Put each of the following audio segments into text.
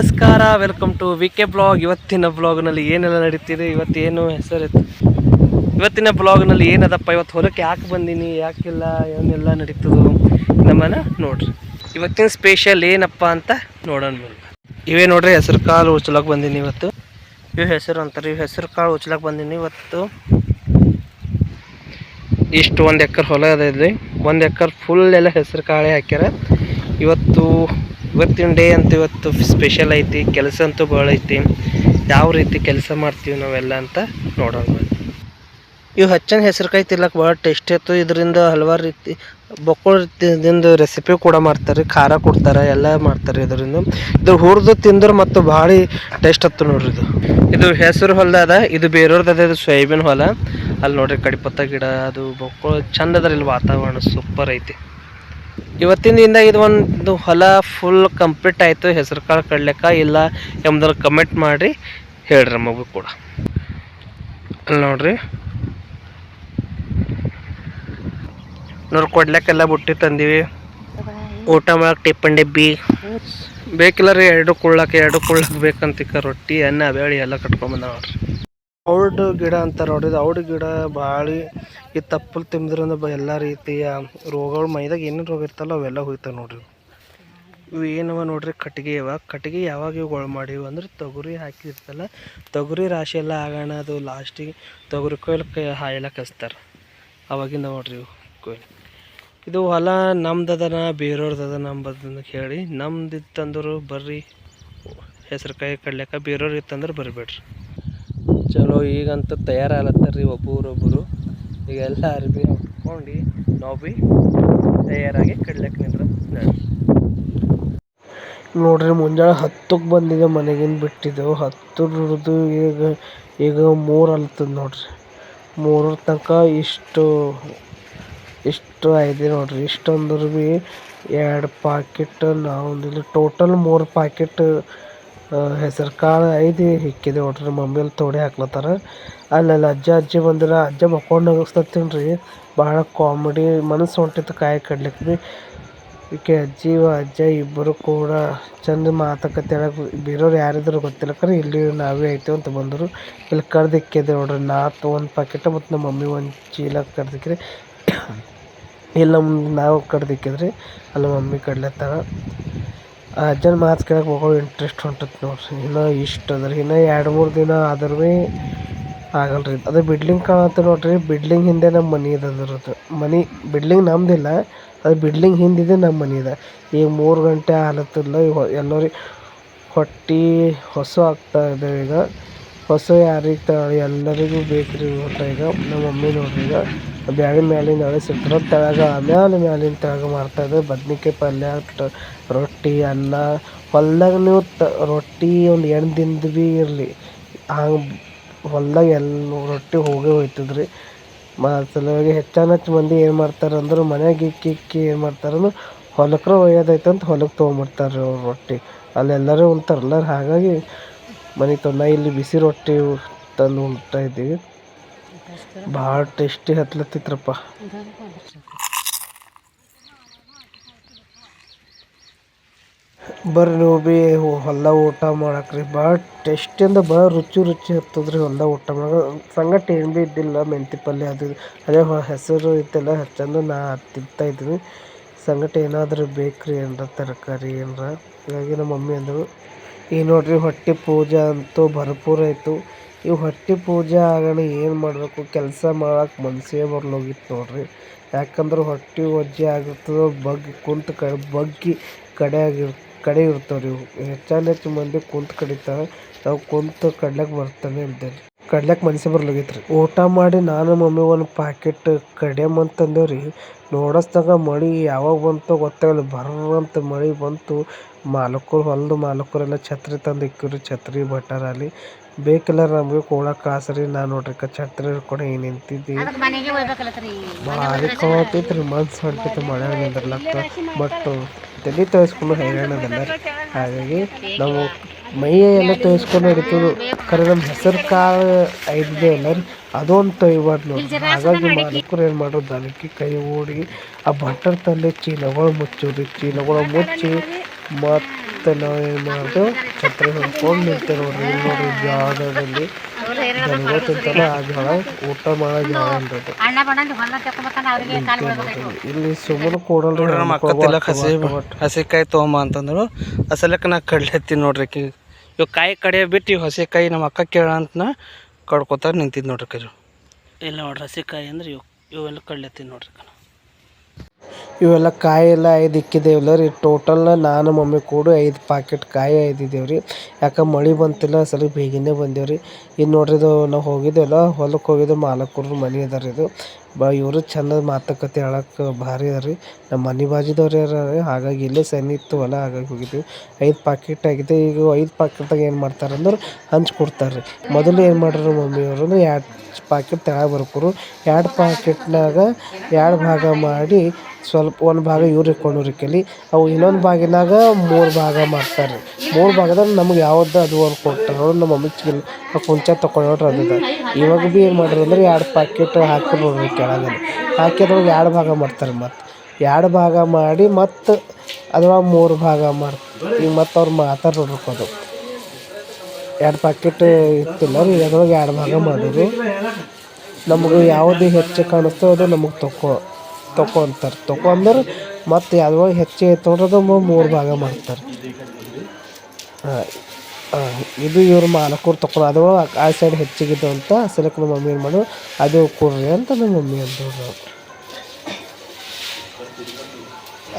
ನಮಸ್ಕಾರ welcome to V K blog ಇವತ್ತಿನ ಬ್ಲಾಗ್ನಲ್ಲಿ ಏನೆಲ್ಲ ನಡೀತಿದೆ, ಇವತ್ತೇನು ಹೆಸರು ಇವತ್ತಿನ ಬ್ಲಾಗ್ನಲ್ಲಿ ಏನದಪ್ಪ? ಇವತ್ತು ಹೊಲಕ್ಕೆ ಯಾಕೆ ಬಂದೀನಿ, ಯಾಕಿಲ್ಲ, ಏನೆಲ್ಲ ನಡೀತದೋ ನಮ್ಮನ್ನ ನೋಡ್ರಿ. ಇವತ್ತಿನ ಸ್ಪೆಷಲ್ ಏನಪ್ಪ ಅಂತ ನೋಡೋಣ. ಇವೇ ನೋಡ್ರಿ, ಹೆಸರು ಕಾಳು ಉಚ್ಚಲಕ್ಕೆ ಬಂದೀನಿ ಇವತ್ತು. ಇವು ಹೆಸರು ಅಂತಾರೆ ಇವು ಹೆಸರು ಕಾಳು ಉಚ್ಚಲಕ್ಕೆ ಬಂದೀನಿ ಇವತ್ತು. ಇಷ್ಟು ಒಂದು ಎಕರೆ ಹೊಲ ಅದ ಇಲ್ಲಿ ಒಂದು ಎಕರೆ ಫುಲ್ ಎಲ್ಲ ಹೆಸರು ಕಾಳೆ ಹಾಕ್ಯಾರ. ಇವತ್ತು ಇವತ್ತಿನ ಡೇ ಅಂತ ಇವತ್ತು ಸ್ಪೆಷಲ್ ಐತಿ, ಕೆಲಸ ಅಂತೂ ಭಾಳ ಐತಿ. ಯಾವ ರೀತಿ ಕೆಲಸ ಮಾಡ್ತೀವಿ ನಾವೆಲ್ಲ ಅಂತ ನೋಡೋಣ. ಇವು ಹಚ್ಚನ ಹೆಸರುಕಾಯಿ ತಿನ್ನಕ್ಕೆ ಭಾಳ ಟೇಸ್ಟ್ ಇತ್ತು. ಇದರಿಂದ ಹಲವಾರು ರೀತಿ ಬೊಕ್ಕಳದಿಂದ ರೆಸಿಪಿ ಕೂಡ ಮಾಡ್ತಾರೆ, ಖಾರ ಕೊಡ್ತಾರೆ, ಎಲ್ಲ ಮಾಡ್ತಾರೆ ಇದರಿಂದ. ಇದು ಹುರಿದು ತಿಂದ್ರೆ ಮತ್ತು ಭಾಳ ಟೇಸ್ಟ್ ಹತ್ತು ನೋಡ್ರಿ ಇದು. ಇದು ಹೆಸರು ಹೊಲ ಅದ, ಇದು ಬೇರೆಯವ್ರದ್ದು ಇದು ಸೋಯಾಬೀನ್ ಹೊಲ. ಅಲ್ಲಿ ನೋಡ್ರಿ ಕಡಿಪತ್ತ ಗಿಡ, ಅದು ಬೊಕ್ಕಳ ಚಂದ ಇಲ್ಲಿ ವಾತಾವರಣ ಸೂಪರ್ ಐತಿ. ಇವತ್ತಿನ ದಿನ ಇದು ಒಂದು ಹೊಲ ಫುಲ್ ಕಂಪ್ಲೀಟ್ ಆಯಿತು. ಹೆಸರು ಕಾಳು ಕಡ್ಲಿಕ್ಕ ಇಲ್ಲ ಎಂಬುದನ್ನು ಕಮೆಂಟ್ ಮಾಡಿ ಹೇಳ್ರಿ ಮಗು ಕೂಡ. ಅಲ್ಲಿ ನೋಡ್ರಿ. ನೋಡ್ರಿ ಕೊಡ್ಲಿಕ್ಕೆಲ್ಲ ಬುಟ್ಟಿ ತಂದೀವಿ. ಊಟ ಮಾಡಕ್ಕೆ ಟಿಪ್ಪನ್ ಡಬ್ಬಿ. ಬೇಕಿಲ್ಲ ರೀ, ಎರಡು ಕುಳ್ಳಕ್ಕೆ ಎರಡು ಕುಳ್ಳಕ್ಕೆ ಬೇಕಂತಿಕ್ಕ ರೊಟ್ಟಿ, ಅನ್ನ ಬೇಳೆ ಎಲ್ಲ ಕಟ್ಕೊಂಬಂದ ನೋಡ್ರಿ. ಔಡ್ ಗಿಡ ಅಂತ ನೋಡ್ರಿ ಔಡ್ ಗಿಡ ಭಾಳ ಈ ತಪ್ಪಲ್ ತಿಂದ್ರಿಂದ ಬ ಎಲ್ಲ ರೀತಿಯ ರೋಗಗಳು ಮೈದಾಗ ಏನೇನು ರೋಗ ಇರ್ತಲ್ಲ ಅವೆಲ್ಲ ಹೋಗ್ತಾವೆ ನೋಡ್ರಿ. ಇವು ಏನವ ನೋಡ್ರಿ ಕಟ್ಟಿಗೆ ಅವ ಕಟ್ಟಿಗೆ ಯಾವಾಗ ಇವುಗಳು ಮಾಡಿವು ಅಂದ್ರೆ ತೊಗರಿ ಹಾಕಿರ್ತಲ್ಲ ತೊಗರಿ ರಾಶಿ ಎಲ್ಲ ಆಗೋಣ ಅದು ಲಾಸ್ಟಿಗೆ ತೊಗರಿ ಕೊಯ್ಲು ಕೈ ಹಾಯ್ಲಕ್ ಹಚ್ತಾರೆ. ಅವಾಗಿಂದ ನೋಡ್ರಿ ಇವು ಕೊಯ್ಲು. ಇದು ಹೊಲ ನಮ್ದದನ ಬೇರೆಯವ್ರದದ ನಮ್ಮದನ್ನ ಹೇಳಿ ನಮ್ದು ಇತ್ತಂದ್ರೆ ಬರ್ರಿ ಹೆಸರುಕಾಯಿ ಕಡ್ಲೆಕ ಬೇರೆಯವ್ರು ಇತ್ತಂದ್ರೆ ಬರಬೇಡ್ರಿ. ಚಲೋ, ಈಗಂತೂ ತಯಾರಾಗ್ಲತ್ತಾರ್ರಿ ಒಬ್ಬರೊಬ್ಬರು ಈಗ ಎಲ್ಲ ಅರ್ಬಿ ಹಾಕ್ಕೊಂಡು ನಾವು ಭೀ ತಯಾರಾಗಿ ಕಡ್ಲಕ್ಕೆ ನಿಂದ್ರ ನೋಡ್ರಿ, ಮುಂಜಾನೆ ಹತ್ತಕ್ಕೆ ಬಂದಿದೆ, ಮನೆಗಿಂದ ಬಿಟ್ಟಿದ್ದೆವು ಹತ್ತರದ್ದು ಈಗ ಈಗ ಮೂರು ಅಲ್ತದ ನೋಡ್ರಿ. ಮೂರರ ತನಕ ಇಷ್ಟು ಇಷ್ಟು ಐದು ನೋಡ್ರಿ. ಇಷ್ಟು ಅಂದ್ರೆ ಭೀ ಎರಡು ಪಾಕಿಟ್ ನಾವು ಟೋಟಲ್ ಮೂರು ಪಾಕಿಟ್ ಹೆಸರು ಕಾಳು ಐದು ಹಿಕ್ಕಿದೆ. ನೋಡ್ರಿ ಮಮ್ಮಿಲಿ ತೋಡೆ ಹಾಕ್ಲತ್ತಾರ. ಅಲ್ಲೆಲ್ಲ ಅಜ್ಜ, ಅಜ್ಜಿ ಬಂದಿರ. ಅಜ್ಜ ಮಕ್ಕೊಂಡು ನಗಸ್ತತ್ತೀನಿ ರೀ. ಭಾಳ ಕಾಮಿಡಿ ಮನಸ್ಸು ಹೊಂಟಿತ್ತು ಕಾಯಿ ಕಡ್ಲಿಕ್ಕೆ ಭೀ ಈಕೆ ಅಜ್ಜಿ ಅಜ್ಜ ಇಬ್ಬರು ಕೂಡ ಚಂದ ಮಾತುಕತೆ ಬೇರೆಯವ್ರು ಯಾರಿದ್ರು ಗೊತ್ತಿಲ್ಲ. ಖರೆ ಇಲ್ಲಿ ನಾವೇ ಐತೆ ಅಂತ ಬಂದರು. ಇಲ್ಲಿ ಕರ್ದು ಇಕ್ಕಿದೆ ನೋಡ್ರಿ. ನಾಲ್ಕು ಒಂದು ಪಾಕೆಟ್ ಮತ್ತು ನಮ್ಮ ಮಮ್ಮಿ ಒಂದು ಚೀಲ ಕರ್ದಿಕ್ಕಿರಿ ಇಲ್ಲಿ ನಮ್ಮ ನಾವು ಕಡ್ದಿಕ್ಕಿದ್ರಿ ಅಲ್ಲಿ ಮಮ್ಮಿ ಕಡ್ಲತ್ತಾರ ಅಜ್ಜನ ಮಾತು ಕೇಳಕ್ಕೆ ಮಗಳು ಇಂಟ್ರೆಸ್ಟ್ ಹೊಂಟತ್ ನೋಡ್ರಿ ಇನ್ನೂ ಇಷ್ಟು ಅದ ರೀ ಇನ್ನೂ ಎರಡು ಮೂರು ದಿನ ಆದ್ರೂ ಭೀ ಆಗಲ್ಲ ರೀ ಅದು ಬಿಡ್ಲಿಂಗ್ ಕಾಣತ್ತೆ ನೋಡಿರಿ. ಬಿಡ್ಲಿಂಗ್ ಹಿಂದೆ ನಮ್ಮ ಮನೆ ಇದೆ ಅದ್ರದ್ದು ಮನೆ, ಬಿಡ್ಲಿಂಗ್ ನಮ್ಮದಿಲ್ಲ ಅದು ಬಿಡ್ಲಿಂಗ್ ಹಿಂದಿದೆ ನಮ್ಮ ಮನೆ ಇದೆ. ಈಗ ಮೂರು ಗಂಟೆ ಆಲತ್ತಿಲ್ಲ ಈಗ ಎಲ್ಲರಿಗೆ ಹೊಟ್ಟೆ ಹೊಸ ಆಗ್ತಾ ಇದೆ ಈಗ. ಹೊಸ ಯಾರಿಗೆ ತ ಎಲ್ಲರಿಗೂ ಬೇಕು ರೀ ಊಟ ಈಗ. ನಮ್ಮ ಮಮ್ಮಿ ನೋಡ್ರಿ ಈಗ. ಬ್ಯಾಳಿನ ಮ್ಯಾಲಿನ ಅಳಿಸಿರ್ತಾರೆ ತೆಳಗ ಆಮ್ಯಾಲ ಮ್ಯಾಲಿನ ತೆಳಗ ಮಾಡ್ತಾಯಿದ್ದಾರೆ ಬದ್ನಿಕಾಯಿ ಪಲ್ಯ ರೊಟ್ಟಿ, ಅನ್ನ, ಹೊಲ್ದಾಗ ನೀವು ತ ರೊಟ್ಟಿ ಒಂದು ಎಂಟು ದಿನದ ಭೀ ಇರಲಿ. ಹಂಗೆ ಹೊಲ್ದಾಗ ಎಲ್ಲ ರೊಟ್ಟಿ ಹೋಗೇ ಹೋಯ್ತದ್ರಿ. ಮ ಸಲುವಾಗಿ ಹೆಚ್ಚಾನ ಹೆಚ್ಚು ಮಂದಿ ಏನು ಮಾಡ್ತಾರೆ ಅಂದ್ರೆ ಮನ್ಯಾಗ ಇಕ್ಕಿ ಇಕ್ಕಿ ಏನು ಮಾಡ್ತಾರೆ ಅಂದ್ರೆ ಹೊಲಕ್ರ ಒಯ್ಯೋದೈತೆ ಅಂತ ಹೊಲಕ್ಕೆ ತೊಗೊಂಬರ್ತಾರೆ ರೀ ಅವ್ರು ರೊಟ್ಟಿ. ಅಲ್ಲೆಲ್ಲರೂ ಉಣ್ತಾರಲ್ಲ ಹಾಗಾಗಿ ಮನೆಗೆ ತಂದ ಇಲ್ಲಿ ಬಿಸಿ ರೊಟ್ಟಿ ತಂದು ಉಣ್ತಾ ಇದ್ದೀವಿ. ಭಾಳ ಟೇಸ್ಟಿ ಹತ್ಲತ್ತಿತ್ರಪ್ಪ ಬರ್ರಿ ನೀವು ಭೀ ಹೊಲ್ದಾಗ ಊಟ ಮಾಡಕ್ರಿ. ಭಾಳ ಟೇಸ್ಟಿಂದ ಭಾಳ ರುಚಿ ರುಚಿ ಹತ್ತದ್ರಿ ಹೊಲ್ದಾಗ ಊಟ ಮಾಡೋ ಸಂಗಟ ಏನು ಭೀ ಇದ್ದಿಲ್ಲ, ಮೆಂತಿ ಪಲ್ಯ ಅದು. ಅದೇ ಹೆಸರು ಇತ್ತೆಲ್ಲ ಚಂದ ನಾ ತಿಂತಾ ಇದ್ದೀನಿ ಸಂಗಟ ಏನಾದರೂ ಬೇಕ್ರಿ ಏನರ ತರಕಾರಿ ಏನರ. ಹಾಗಾಗಿ ನಮ್ಮ ಮಮ್ಮಿ ಅಂದರು, ಈ ನೋಡ್ರಿ ಹೊಟ್ಟೆ ಪೂಜೆ ಅಂತೂ ಭರಪೂರ ಆಯಿತು. ಈ ಹೊಟ್ಟೆ ಪೂಜೆ ಆಗಲಿ ಏನು ಮಾಡಬೇಕು, ಕೆಲಸ ಮಾಡಕ್ಕೆ ಮನಸ್ಸೇ ಬರ್ಲೋಗಿತ್ತು ನೋಡ್ರಿ. ಯಾಕಂದ್ರೆ ಹೊಟ್ಟೆ ಒಜ್ಜೆ ಆಗಿರ್ತದೆ ಬಗ್ಗಿ ಕುಂತು ಕ, ಬಗ್ಗಿ ಕಡೆಯಾಗಿರ್ ಕಡೆ ಇರ್ತಾವೆ ರೀ ಇವು. ಹೆಚ್ಚಾನ ಹೆಚ್ಚು ಮಂದಿ ಕುಂತು ಕಡಿತಾರೆ, ನಾವು ಕುಂತು ಕಡ್ಲಕ್ಕೆ ಬರ್ತಾನೆ ಇದ್ದೇವೆ ಕಡ್ಲಕ್ಕೆ ಮನಸ್ಸೇ ಬರಲೋಗಿತ್ತು ರೀ ಊಟ ಮಾಡಿ ನಾನು ಮಮ್ಮಿ ಒಂದು ಪ್ಯಾಕೆಟ್ ಕಡೆ ಅಂತಂದೇವು ರೀ ನೋಡಸ್ದಾಗ ಮಳೆ ಯಾವಾಗ ಬಂತೋ ಗೊತ್ತಾಗಲ್ಲ ಬರ್ರಂತ ಮಳೆ ಬಂತು. ಮಾಲಕರು ಹೊಲ್ದು ಮಾಲಕರೆಲ್ಲ ಛತ್ರಿ ತಂದು ಇಕ್ಕಿರಿ ಛತ್ರಿ ಬಟ್ಟಾರ ಅಲ್ಲಿ ಬೇಕಿಲ್ಲ ನಮಗೆ ಕೊಡಕ್ಕೆ ಆಸರಿ. ನಾನು ನೋಡ್ರಿ ಛತ್ರಿ ಹಿಡ್ಕೊಂಡು ಏನು ನಿಂತಿದ್ದಿ? ಭಾರಿ ಕವಾತೈತೆ ರೀ ಮನ್ಸು ಹೊಂಟಿತ್ತು ಮಳೆ ನಿಂದ್ರಲಕ್ಕ. ಬಟ್ ತಲೆ ತೋರಿಸ್ಕೊಂಡು ಹೈರಾಣದಲ್ಲ ಹಾಗಾಗಿ ನಾವು ಮೈಯ ಎಲ್ಲ ತೋರಿಸ್ಕೊಂಡು ನಡೀತದೆ ಖರೆ ನಮ್ಮ ಹೆಸರು ಕಾಳು ಐದಿದೆ ಅಲ್ಲ ರೀ. ಅದೊಂದು ತೊಯ್ಬಾರ್ದು ನೋಡಿ ಹಾಗಾಗಿ ಮಾಲೀಕರು ಏನು ಮಾಡೋದು ಅದಕ್ಕೆ ಕೈ ಓಡಿ ಆ ಬಟರ್ ತಂದೆ ಚೀಲಗಳು ಮುಚ್ಚೋದು ಚೀಲಗಳು ಮುಚ್ಚಿ ಮತ್ತು ನಾವೇನು ಏನು ಮಾಡಿದೆವು ಛತ್ರಿ ಹಿಡ್ಕೊಂಡು ನಿಂತೆ ನೋಡ್ರಿ. ಇಲ್ಲಿ ನೋಡ್ರಿ ಜಾಗದಲ್ಲಿ ತಿಂತಾರ ಆ ಜಾಗ ಊಟ ಮಾಡೋ ಜಾಗ ಬೀಳ್ಬೇಕಾಯ್ತು ಇಲ್ಲಿ ಸುಮ್ಮನೆ ಕೂಡಲ್ರಿ ನಮ್ಮ ಅಕ್ಕ ತಿಲ್ಲಕ್ ಹಸಿ ಹಸಿಕಾಯಿ ತೊಗೊಂಬ ಅಂತಂದ್ರು. ಅಸಲಕ್ಕೆ ನಾ ಕಡ್ಲೆ ಹತ್ತೀನಿ ನೋಡ್ರಿ ಆಕಿ ಇವ್ ಕಾಯಿ ಕಡೆ ಬಿಟ್ಟು ಇವ್ ಹಸಿಕಾಯಿ ನಮ್ಮ ಅಕ್ಕ ಕೇಳ ಅಂತ ನಾ ಕಡ್ಕೊತ ನಿಂತಿದ್ದು ನೋಡ್ರಿ ಕರಿ ಇಲ್ಲ ನೋಡ್ರಿ ಹಸಿಕಾಯಿ ಅಂದ್ರೆ ಇವು ಇವೆಲ್ಲ ಕಡ್ಲೆ ಹತ್ತೀನಿ ನೋಡ್ರಿ. ಇವೆಲ್ಲ ಕಾಯಿ ಎಲ್ಲ ಐದು ಇಕ್ಕಿದ್ದೇವಲ್ಲ ರೀ. ಟೋಟಲ್ ನಾನು ಮಮ್ಮಿ ಕೂಡ ಐದು ಪಾಕೆಟ್ ಕಾಯಿ ಐದಿದ್ದೇವೆ ರೀ. ಯಾಕೆ ಮಳೆ ಬಂತಿಲ್ಲ ಸಲ ಬೇಗನೆ ಬಂದೇವು ರೀ. ಇನ್ನು ನೋಡ್ರಿ ಇದು ನಾವು ಹೋಗಿದ್ದೆವಲ್ಲ ಹೊಲಕ್ಕೆ ಹೋಗಿದ್ದು ಮಾಲಕರು ಮನೆ ಅದ ಇದು. ಬಾ ಇವರು ಚಂದ ಮಾತುಕತೆ ಹೇಳಕ್ಕೆ ಭಾರಿ ಅದ ರೀ. ನಮ್ಮ ಮನೆ ಬಾಜಿದವ್ರು ಯಾರು ಹಾಗಾಗಿ ಇಲ್ಲೇ ಸನಿ ಇತ್ತು ಹೊಲ, ಹಾಗಾಗಿ ಹೋಗಿದ್ವಿ. ಐದು ಪಾಕೆಟ್ ಆಗಿದೆ. ಈಗ ಐದು ಪಾಕೆಟ್ದಾಗ ಏನು ಮಾಡ್ತಾರೆ ಅಂದ್ರೆ ಹಂಚಿ ಕೊಡ್ತಾರೆ ರೀ. ಮೊದಲು ಏನು ಮಾಡ್ರು ಮಮ್ಮಿಯವರು ಎರಡು ಪಾಕೆಟ್ ತೆಳಗೆ ಬರ್ಕೋರು. ಎರಡು ಪಾಕೆಟ್ನಾಗ ಎರಡು ಭಾಗ ಮಾಡಿ ಸ್ವಲ್ಪ ಒಂದು ಭಾಗ ಇವ್ರು ಇಟ್ಕೊಂಡ್ರು ಕಲಿ ಅವು ಇನ್ನೊಂದು ಭಾಗಿನಾಗ ಮೂರು ಭಾಗ ಮಾಡ್ತಾರೆ ಮೂರು ಭಾಗದಾಗ ನಮ್ಗೆ ಯಾವ್ದು ಅದು ಒಂದು ಕೊಟ್ಟರು ನಮ್ಮ ಮಮ್ಮಿ ಚಿಲ್ ಕುಂಚ ತೊಗೊಂಡ್ರೆ ಅದದ ಇವಾಗ ಭೀ ಏನು ಮಾಡ್ರಿ ಅಂದ್ರೆ ಎರಡು ಪಾಕೆಟ್ ಹಾಕಿ ನೋಡ್ರಿ ಕೆಳಗೆ ಹಾಕಿದ್ರೊಳಗೆ ಎರಡು ಭಾಗ ಮಾಡ್ತಾರೆ ಮತ್ತು. ಎರಡು ಭಾಗ ಮಾಡಿ ಮತ್ತು ಅದ್ರೊಳಗೆ ಮೂರು ಭಾಗ ಮಾಡ್ತಾರೆ ಈಗ ಮತ್ತು ಅವ್ರು ಮಾತಾಡಿ ನೋಡ್ಬೇಕು ಅದು ಎರಡು ಪಾಕೆಟ್ ಇತ್ತಿಲ್ಲ ರೀ, ಅದ್ರೊಳಗೆ ಎರಡು ಭಾಗ ಮಾಡಿದ್ರು. ನಮಗೆ ಯಾವುದು ಹೆಚ್ಚು ಕಾಣಿಸ್ತೋ ಅದು ನಮಗೆ ತಕೊ. ತಕೊ ತೊಕೊಂಡ್ರೆ ಮತ್ತು ಅಂದ್ರೆ ಮತ್ತು ಯಾವ್ದ್ರೊಳಗೆ ಹೆಚ್ಚು ಅದು ಮೂರು ಭಾಗ ಮಾಡ್ತಾರೆ. ಹಾಂ ಹಾಂ, ಇದು ಇವ್ರು ಮಾಲಕರು ತಕೊಂಡು ಅದು ಆ ಸೈಡ್ ಹೆಚ್ಚಿಗಿದ್ದು ಅಂತ ಸಲಕ್ಕೆ ನಮ್ಮ ಮಮ್ಮಿ ಏನು ಮಾಡು ಅದು ಕೊಡ್ರಿ ಅಂತ ನಮ್ಮ ಮಮ್ಮಿ ಅಂದರು. ನಾವು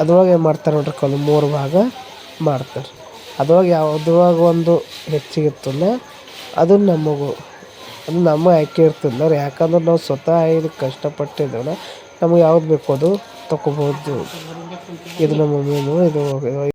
ಅದ್ರೊಳಗೆ ಏನು ಮಾಡ್ತಾರೆ ನೋಡ್ರಿ ಕಲ್ ಮೂರು ಭಾಗ ಮಾಡ್ತಾರೆ. ಅದ್ರೊಳಗೆ ಯಾವುದ್ರೊಳಗ ಒಂದು ಹೆಚ್ಚಿಗಿತ್ತಲ್ಲ ಅದು ನಮಗೂ ಅದು ನಮ್ಮ ಆಯ್ಕೆ ಇರ್ತದೆ ಯಾಕಂದ್ರೆ ನಾವು ಸ್ವತಃ ಇದು ಕಷ್ಟಪಟ್ಟಿದ್ದೇವಲ್ಲ ನಮಗೆ ಯಾವ್ದು ಬೇಕು ಅದು ತಗೋಬೋದು. ಇದು ನಮ್ಮ ಮೀನು ಇದು